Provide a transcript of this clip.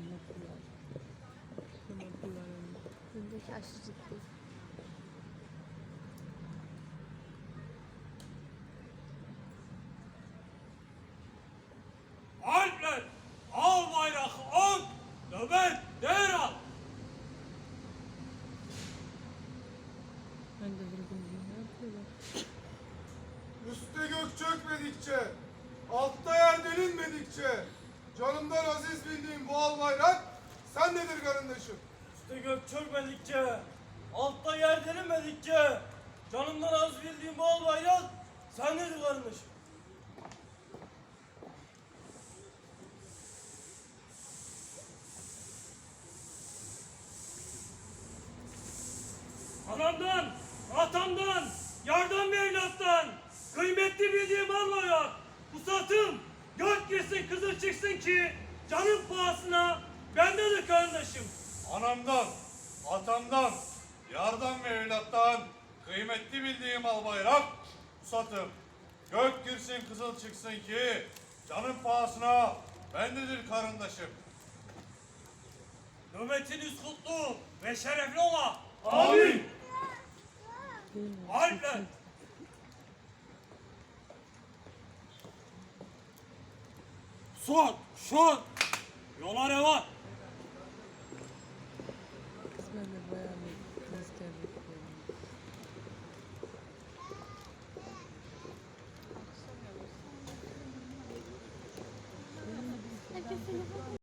Çok mutlular. Çok mutlular hem de. Bundaki aşı ciddi. Alpler, al bayrak, on, nöbet, derhal. Ben de bilmiyorum. Ne yapıyorlar? Üste gök çökmedikçe, altta yer delinmedikçe, canımdan bildiğim bu al bayrak, sen nedir karındaşım? Üste gök çökmedikçe, altta yer delinmedikçe, canımdan az bildiğim bal bayrak, sen nedir kardeşim? Anamdan, atamdan, yardan bir evlattan, kıymetli bildiğim Allah'a, pusatım, gök girsin kızıl çıksın ki, pahasına bendedir kardeşim. Anamdan, atamdan, yardan ve evlattan, kıymetli bildiğim al bayrak, pusatım. Gök girsin kızıl çıksın ki, canım pahasına, bendedir karındaşım. Nöbetiniz kutlu ve şerefli ola. Amin. Alpler. Son, şun. Yola revan. Kısmen de bayağı bir temiz geldik. Herkes seni